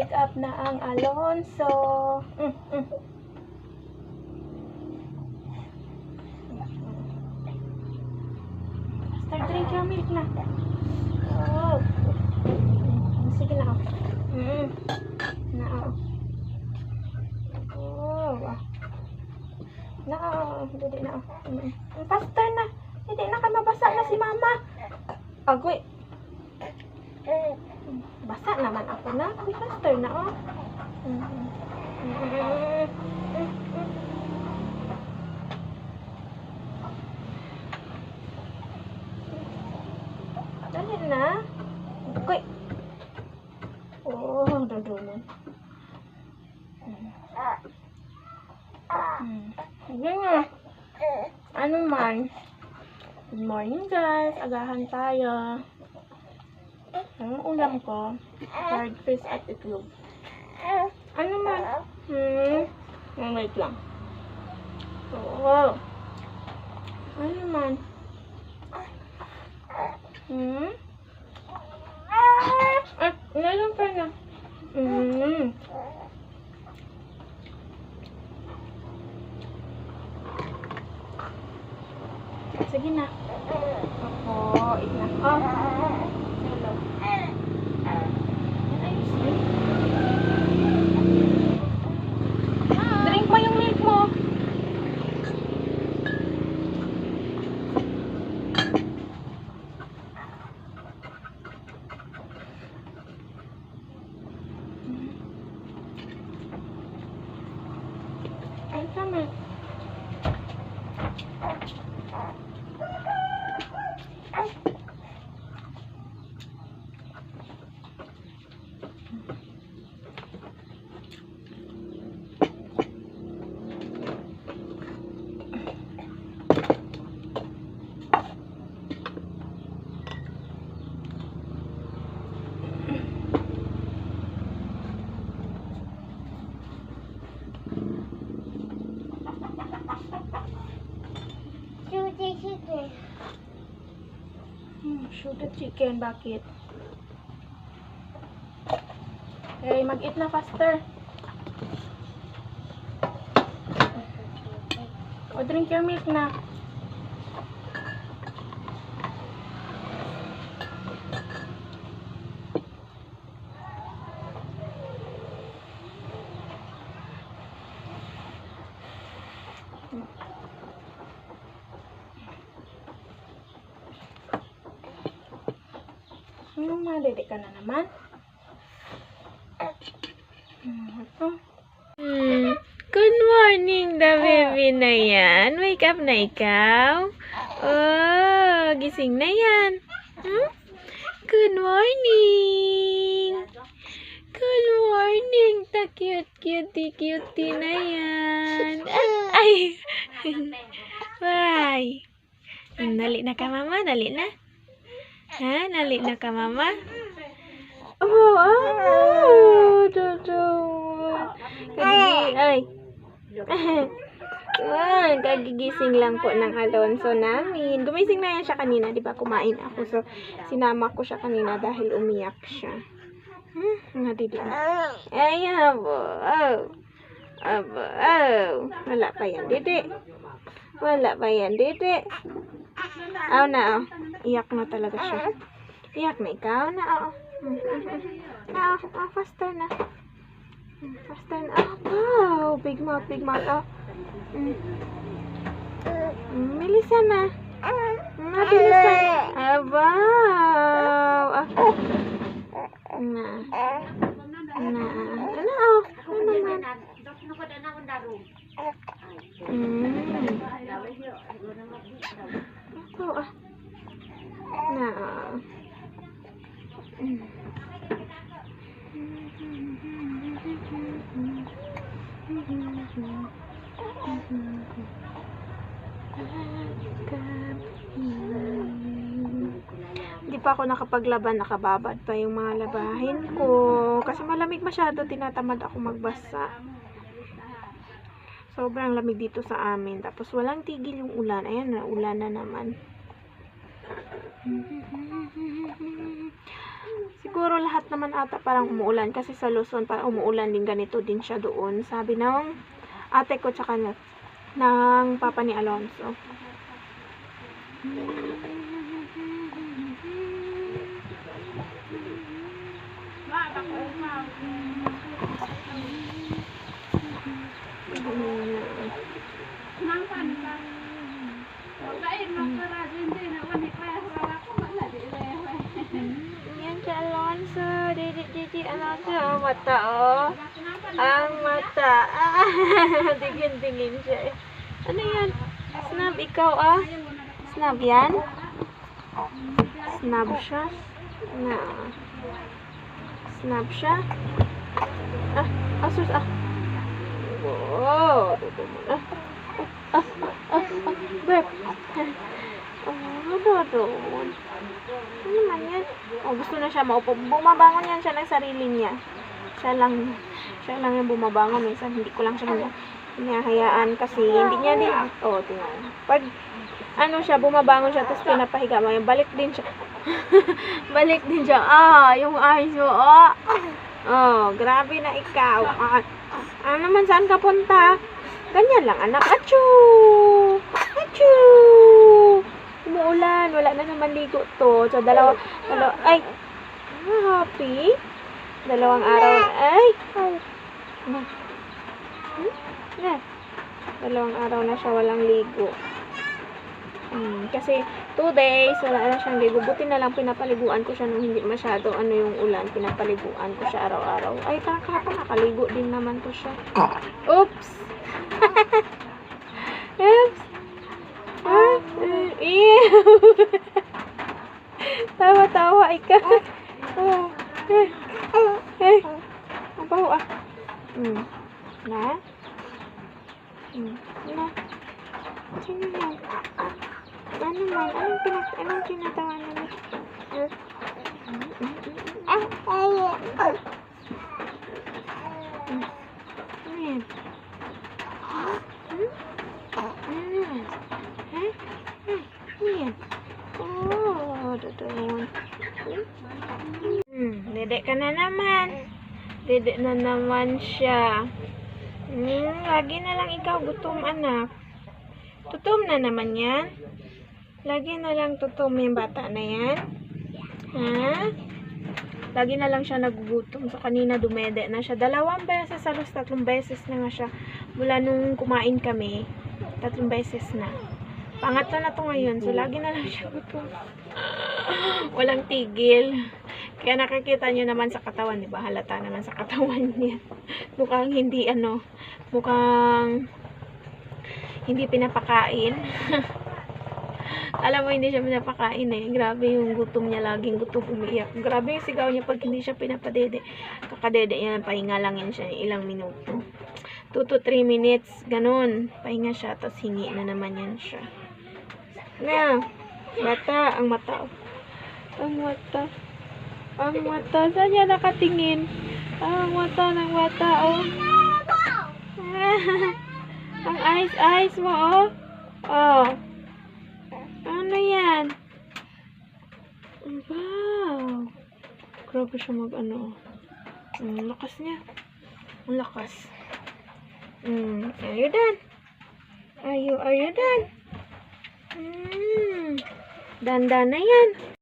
Nag-wake up na ang Alonso. Mm, mm. Start drink your milk na. Oh. Mm, Sige na. oh. Mm. Na, oh. Oh. Na, oh. Hindi na, oh. Mm. Faster na. Hindi na ka mabasa na si mama. Agoy. Basa naman ako na. Uy, faster na, oh. Mm, mm. Mm, mm, mm, mm. Dali na. Agoy. Oh, dadungan. Mm. Mm. Sige nga. Ano man? Good morning guys. Agahan tayo. Ang ulam ko, fried fish at itlog. Ano man? Hmm. Oh, wait lang. Oo. Ano man? Hmm? Ah, meron pa na. Hmm. Sige na. Opo, na. Oh. Hello. Yan, ayos eh. Drink mo yung milk mo. Ay, tama. Hmm, shoot the chicken. Bakit? Okay, mag-eat na faster. O, drink your milk na. Ano, madede ka na naman? Hmm, ito. Hmm. Good morning, the baby na yan. Wake up na ikaw. Oh, gising na yan. Hmm? Good morning. Good morning. Ta cute, cutie, cutie na yan. Ay. Ay. Nali na ka, mama. Nali na. Ha? Nali na ka, mama? Oh, oh, Jojo. Kagigi, ay. Ay, kagigising lang po ng Alonso namin. Gumising na yan siya kanina, di ba? Kumain ako. So, sinama ko siya kanina dahil umiyak siya. Hmm, nga. Ay, abo. Oh. Abo. Oh. Wala pa yan, didi. Wala pa yan, didi. Aw na, oh. Iyak na talaga siya. Iyak na ikaw na, hmm. Ah, ah, faster na. Faster na. Ah, wow. Big mouth, big mouth. Oh. Mm. Bilisan na. Mm, bilisan. Ah, wow. Ah. Na. Na. Ano, oh. Ano naman? Mm. Ito, ah. Na. Mm. Hindi pa ako nakapaglaban, nakababad pa yung mga labahin ko. Kasi malamig masyado, tinatamad ako magbasa. Sobrang lamig dito sa amin. Tapos walang tigil yung ulan. Ayan na, ulan na naman. Siguro lahat naman ata parang umuulan kasi sa Luzon parang umuulan din ganito din siya doon. Sabi ng ate ko tsaka ng, ng papa ni Alonso. Yan si Alonso. Didi, didi, Alonso. Ang mata, oh. Ang mata. Ah, Tingin-tingin siya eh. Ano yan? Snap, ikaw ah. Snap yan? Snap siya? Na. Snap siya? Ah, asus ah. Wow. Ah, ah, ah, ah, ah. Beb. Oh, ano doon? Ano naman yan? Oh, gusto na siya maupo. Bumabangon yan siya ng sarili niya. Siya lang, siya lang yung bumabangon. Minsan hindi ko lang siya hina- hinahayaan kasi hindi niya din. Oh, tingnan. Pag ano siya, bumabangon siya tapos pinapahiga mo yan, balik din siya. balik din siya. Ah, yung eyes mo. Oh, oh grabe na ikaw. Ah, ano naman, saan ka punta? Ganyan lang, anak. Achoo! Achoo! Umuulan, wala na naman ligo to. So, dalawa, dalawa, ay, ah, happy? Dalawang araw, ay, ay, na, hmm? na, dalawang araw na siya walang ligo. Hmm, kasi, two days, wala na siyang ligo. Buti na lang pinapaliguan ko siya nung hindi masyado ano yung ulan. Pinapaliguan ko siya araw-araw. Ay, kakapa, nakaligo din naman to siya. Oops! Oops! Ah, ew! Tawa-tawa ikaw. Ah, eh, eh. Ang baho ah. Hmm. Na? Hmm. Na? Sino yan? Ano man? Anong pinak... Anong tinatawa namin? Ah. Ah, ah. Hmm. Ano yan? Hmm? Hmm? Ano yan? Ha? Ha? Ano yan? Oh, doon. Hmm, dede ka na naman. Dede na naman siya. Hmm, lagi na lang ikaw gutom anak. Tutom na naman yan. Lagi na lang tutom yung bata na yan. Ha? Lagi na lang siya nagugutom. So, kanina dumede na siya. Dalawang beses, halos tatlong beses na nga siya. Mula nung kumain kami, tatlong beses na. Pangatlo na to ngayon. So, lagi na lang siya gutom. Walang tigil. Kaya nakikita nyo naman sa katawan, di ba? Halata naman sa katawan niya. Mukhang hindi ano, mukhang hindi pinapakain. Alam mo, hindi siya pinapakain eh. Grabe yung gutom niya, laging gutom umiiyak. Grabe yung sigaw niya pag hindi siya pinapadede. Kakadede yan, pahinga lang yan siya ilang minuto. 2 to 3 minutes, ganun. Pahinga siya, tapos hingi na naman yan siya. Na, bata, ang mata. Ang mata. Ang mata. Saan niya nakatingin? Ang mata ng bata, oh. ang eyes-eyes mo, oh. Oh. Ano yan? Wow. Grabe siya mag ano. Ang lakas niya. Ang lakas. Mm, are you done? Are you, are you done? Mm, danda na yan.